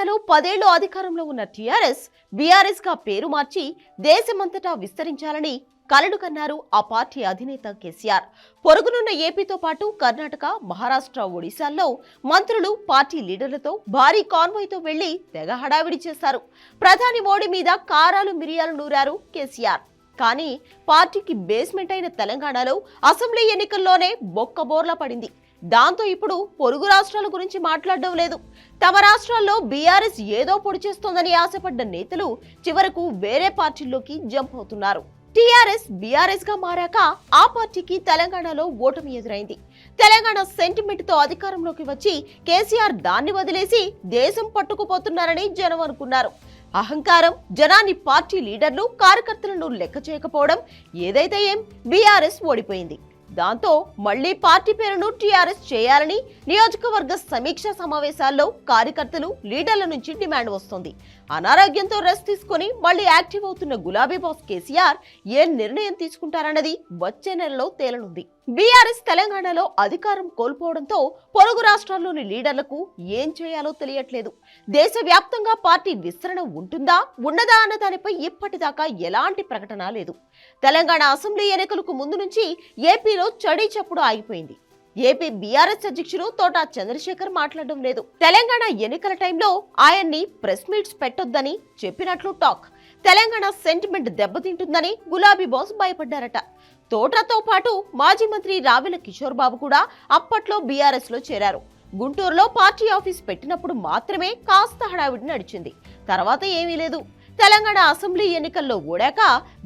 తెలంగాణలో పదేళ్ళు అధికారంలో ఉన్న టీఆర్ఎస్ బీఆర్ఎస్గా పేరు మార్చి దేశమంతటా విస్తరించాలని కలడు కన్నారు ఆ పార్టీ అధినేత కేసీఆర్. పొరుగునున్న ఏపీతో పాటు కర్ణాటక మహారాష్ట్ర ఒడిశాల్లో మంత్రులు పార్టీ లీడర్లతో భారీ కాన్వాయ్తో వెళ్ళి తెగ హడావిడి చేశారు. ప్రధాని మోడీ మీద కారాలు మిరియాలు నూరారు కేసీఆర్. కానీ పార్టీకి బేస్మెంట్ అయిన తెలంగాణలో అసెంబ్లీ ఎన్నికల్లోనే బొక్కబోర్లా పడింది. దాంతో ఇప్పుడు పొరుగు రాష్ట్రాల గురించి మాట్లాడడం లేదు. తమ రాష్ట్రాల్లో బీఆర్ఎస్ ఏదో పొడి చేస్తోందని ఆశపడ్డ నేతలు చివరకు వేరే పార్టీల్లోకి జంప్ అవుతున్నారు. టీఆర్ఎస్ బీఆర్ఎస్గా మారాక ఆ పార్టీకి తెలంగాణలో ఓటమి ఎదురైంది. తెలంగాణ సెంటిమెంట్తో అధికారంలోకి వచ్చి కేసీఆర్ దాన్ని వదిలేసి దేశం పట్టుకుపోతున్నారని జనం అనుకున్నారు. అహంకారం జనాన్ని పార్టీ లీడర్లు కార్యకర్తలను లెక్క చేయకపోవడం ఏదైతే ఏం బీఆర్ఎస్ ఓడిపోయింది. దాంతో మళ్ళీ పార్టీ పేరును టీఆర్ఎస్ చేయాలని నియోజకవర్గ సమీక్ష సమావేశాల్లో కార్యకర్తలు లీడర్ల నుంచి డిమాండ్ వస్తోంది. అనారోగ్యంతో రెస్ట్ తీసుకుని మళ్ళీ యాక్టివ్ అవుతున్న గులాబీ బాస్ కేసీఆర్ ఏ నిర్ణయం తీసుకుంటారన్నది వచ్చే నెలలో తేలనుంది. బీఆర్ఎస్ తెలంగాణలో అధికారం కోల్పోవడంతో పొరుగు రాష్ట్రాల్లోని లీడర్లకు ఏం చేయాలో తెలియట్లేదు. దేశవ్యాప్తంగా పార్టీ విస్తరణ ఉంటుందా ఉండదా అన్న దానిపై ఇప్పటిదాకా ఎలాంటి ప్రకటన లేదు. తెలంగాణ అసెంబ్లీ ఎన్నికలకు ముందు నుంచి ఏపీలో చడీ చప్పుడు ఆగిపోయింది. ఏపీ బీఆర్ఎస్ అధ్యక్షుడు తోటా చంద్రశేఖర్ మాట్లాడడం లేదు. తెలంగాణ ఎన్నికల టైంలో ఆయన్ని ప్రెస్ మీట్స్ పెట్టొద్దని చెప్పినట్లు టాక్. తెలంగాణ సెంటిమెంట్ దెబ్బతింటుందని గులాబీ బాస్ భయపడ్డారట. తోటతో పాటు మాజీ మంత్రి రావెల కిషోర్ బాబు కూడా అప్పట్లో బీఆర్ఎస్లో చేరారు. గుంటూరులో పార్టీ ఆఫీస్ పెట్టినప్పుడు మాత్రమే కాస్త హడావిడి నడిచింది. తర్వాత ఏమీ లేదు. తెలంగాణ అసెంబ్లీ ఎన్నికల్లో ఓడాక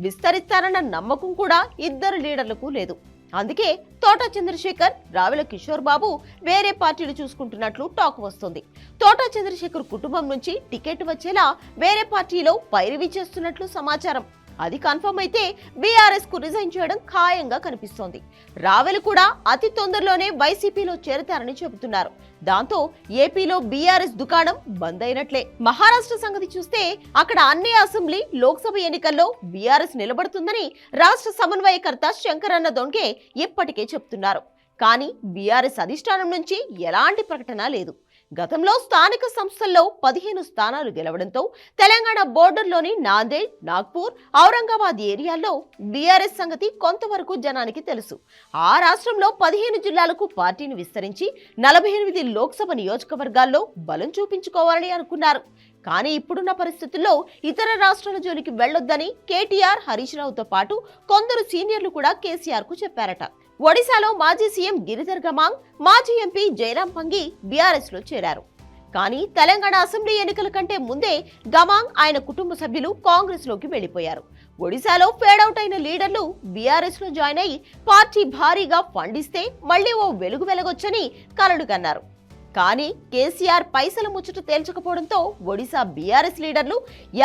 విస్తరిస్తారన్న నమ్మకం కూడా ఇద్దరు లీడర్లకు లేదు. అందుకే తోట చంద్రశేఖర్ రావెల కిషోర్ బాబు వేరే పార్టీలు చూసుకుంటున్నట్లు టాక్ వస్తుంది. తోట చంద్రశేఖర్ కుటుంబం నుంచి టికెట్ వచ్చేలా వేరే పార్టీలో పైరవి చేస్తున్నట్లు సమాచారం. అది కన్ఫర్మ్ అయితే బీఆర్ఎస్కు రిజైన్ చేయడం ఖాయంగా కనిపిస్తోంది. రావెల్ కూడా అతి తొందరలోనే వైసీపీలో చేరతారని చెబుతున్నారు. దాంతో ఏపీలో బీఆర్ఎస్ దుకాణం బంద్ అయినట్లే. మహారాష్ట్ర సంగతి చూస్తే అక్కడ అన్ని అసెంబ్లీ లోక్సభ ఎన్నికల్లో బీఆర్ఎస్ నిలబడుతుందని రాష్ట్ర సమన్వయకర్త శంకరన్న దొంగే ఇప్పటికే చెప్తున్నారు. కానీ బీఆర్ఎస్ అధిష్టానం నుంచి ఎలాంటి ప్రకటన లేదు. గతంలో స్థానిక సంస్థల్లో పదిహేను స్థానాలు గెలవడంతో తెలంగాణ బోర్డర్లోని నాందేడ్ నాగ్పూర్ ఔరంగాబాద్ ఏరియాల్లో బీఆర్ఎస్ సంగతి కొంతవరకు జనానికి తెలుసు. ఆ రాష్ట్రంలో పదిహేను జిల్లాలకు పార్టీని విస్తరించి నలభై ఎనిమిది లోక్సభ నియోజకవర్గాల్లో బలం చూపించుకోవాలని అనుకున్నారు. కానీ ఇప్పుడున్న పరిస్థితుల్లో ఇతర రాష్ట్రాల జోలికి వెళ్ళొద్దని కేటీఆర్ హరీష్ రావుతో పాటు కొందరు సీనియర్లు కూడా కేసీఆర్కు చెప్పారట. ఒడిశాలో మాజీ సీఎం గిరిధర్ గమాంగ్ మాజీ ఎంపీ జయరాం పంగి బీఆర్ఎస్లో చేరారు. కానీ తెలంగాణ అసెంబ్లీ ఎన్నికల కంటే ముందే గమాంగ్ ఆయన కుటుంబ సభ్యులు కాంగ్రెస్లోకి వెళ్ళిపోయారు ఒడిశాలో ఫేడౌట్ అయిన లీడర్లు బీఆర్ఎస్లో జాయిన్ అయి పార్టీ భారీగా ఫండిస్తే మళ్ళీ ఓ వెలుగు వెలగొచ్చని కలడు కన్నారు. కానీ కేసీఆర్ పైసల ముచ్చట తేల్చకపోవడంతో ఒడిశా బీఆర్ఎస్ లీడర్లు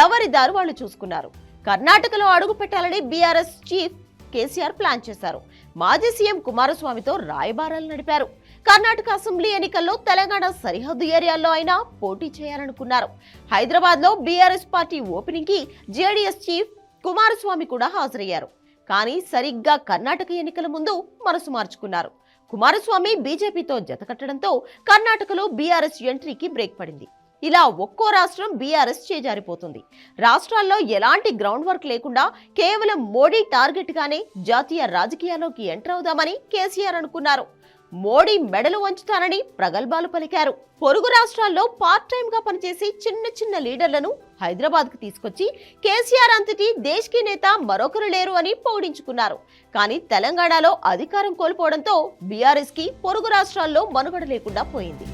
ఎవరి దారు వాళ్ళు చూసుకున్నారు? కర్ణాటకలో అడుగు పెట్టాలని బీఆర్ఎస్ చీఫ్ కేసీఆర్ ప్లాన్ చేశారు. మాజీ సీఎం కుమారస్వామితో రాయబారాలు నడిపారు. కర్ణాటక అసెంబ్లీ ఎన్నికల్లో తెలంగాణ సరిహద్దు ఏరియాల్లో అయినా పోటీ చేయాలనుకున్నారు. హైదరాబాద్లో బీఆర్ఎస్ పార్టీ ఓపెనింగ్కి జేడీఎస్ చీఫ్ కుమారస్వామి కూడా హాజరయ్యారు. కానీ సరిగ్గా కర్ణాటక ఎన్నికల ముందు మనసు మార్చుకున్నారు. కుమారస్వామి బీజేపీతో జతకట్టడంతో కర్ణాటకలో బీఆర్ఎస్ ఎంట్రీకి బ్రేక్ పడింది. ఇలా ఒక్కో రాష్ట్రం బీఆర్ఎస్ చేజారిపోతుంది. రాష్ట్రాల్లో ఎలాంటి గ్రౌండ్ వర్క్ లేకుండా కేవలం మోడీ టార్గెట్గానే జాతీయ రాజకీయాల్లోకి ఎంటర్ అవుదామని కేసీఆర్ అనుకున్నారు. మోడీ మెడలు వంచుతానని ప్రగల్భాలు పలికారు. పొరుగు రాష్ట్రాల్లో పార్ట్ టైం గా పనిచేసి చిన్న చిన్న లీడర్లను హైదరాబాద్కు తీసుకొచ్చి కేసీఆర్ అంతటి దేశ్కి నేత మరొకరు లేరు అని పౌడించుకున్నారు కానీ తెలంగాణలో అధికారం కోల్పోవడంతో బీఆర్ఎస్కి పొరుగు రాష్ట్రాల్లో మనుగడ లేకుండా పోయింది.